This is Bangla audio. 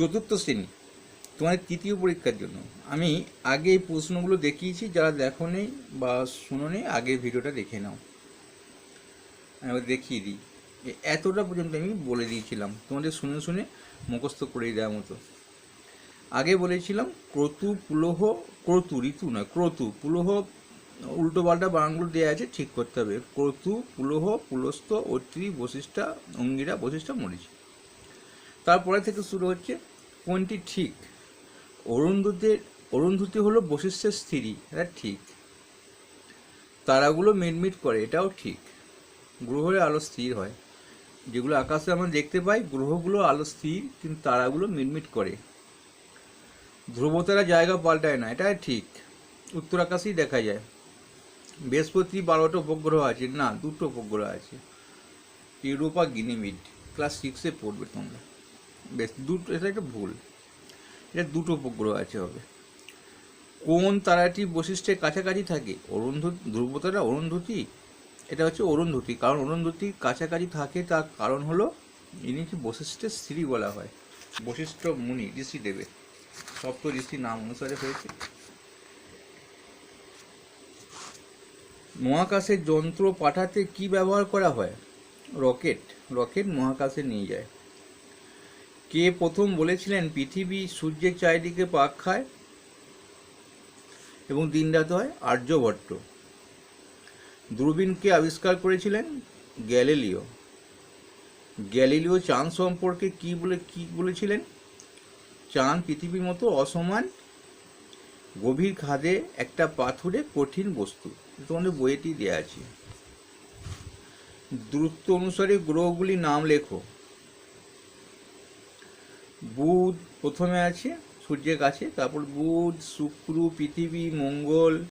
চতুর্থ শ্রেণি, তোমাদের তৃতীয় পরীক্ষার জন্য। আমি আগে এই প্রশ্নগুলো দেখিয়েছি, যারা দেখো নেই বা শুনো নেই, আগের ভিডিওটা দেখে নাও। আমি দেখিয়ে দিই। এতটা পর্যন্ত আমি বলে দিয়েছিলাম। তোমাদের শুনে শুনে মুখস্থ করে দেওয়ার মতো। আগে বলেছিলাম, ক্রতু পুলহ, ক্রতু, ঋতু নয়, ক্রতু, পুলহ, উল্টো পাল্টা বানানগুলো দেওয়া আছে, ঠিক করতে হবে। ক্রতু, পুলহ পুলস্ত অত্রি, বশিষ্ঠা, অঙ্গিরা, বশিষ্ঠা, মরিচ। তারপরে থেকে শুরু হচ্ছে কোনটি ঠিক? অরুন্ধুতের অরুন্ধুতি হলো বশিষ্ঠের স্ত্রী, এটা ঠিক। তারাগুলো মিটমিট করে, এটাও ঠিক। গ্রহের আলো স্থির হয়। যেগুলো আকাশে আমরা দেখতে পাই, গ্রহগুলো আলো স্থির, কিন্তু তারাগুলো মিটমিট করে। ধ্রুবতারা জায়গা পাল্টায় না এটা ঠিক। উত্তর আকাশেই দেখা যায়। বৃহস্পতি বারোটা উপগ্রহ আছে। না, দুটো উপগ্রহ আছে। ইউরোপা গিনিমিড, ক্লাস সিক্সে পড়বে তোমরা। বেশ, দুটো, এটা একটা ভুল। এটা দুটো উপগ্রহ আছে হবে। কোন তারাটি বৈশিষ্ট্যের কাছাকাছি থাকে? অরুন্ধ ধ্রুবতারা অরুন্ধতি? এটা হচ্ছে অরুন্ধতী, কারণ অরুন্ধতী কাছাকাছি থাকে, তার কারণ হলো ইনি কি বশিষ্ঠের স্ত্রী বলা হয়। বশিষ্ঠ মুনি ঋষি দেবে সপ্ত ঋষি নাম অনুসারে হয়েছে। মহাকাশের যন্ত্র পাঠাতে কি ব্যবহার করা হয়? রকেট রকেট মহাকাশে নিয়ে যায়। কে প্রথম বলেছিলেন, পৃথিবী সূর্যের চারিদিকে পাক খায় এবং দিন রাত হয় আর্যভট্ট। দূরবীনকে আবিষ্কার করেছিলেন গ্যালিলিও। গ্যালিলিও চাঁদ সম্পর্কে কি বলে, কি বলেছিলেন? চাঁদ পৃথিবীর মতো অসমান, গভীর খাদে একটা পাথুরে কঠিন বস্তু। তোমাদের বইয়েটি দেওয়া আছে। দূরত্ব অনুসারে গ্রহগুলির নাম লেখো। বুধ প্রথমে আছে সূর্যের কাছে তারপর বুধ শুক্র পৃথিবী মঙ্গল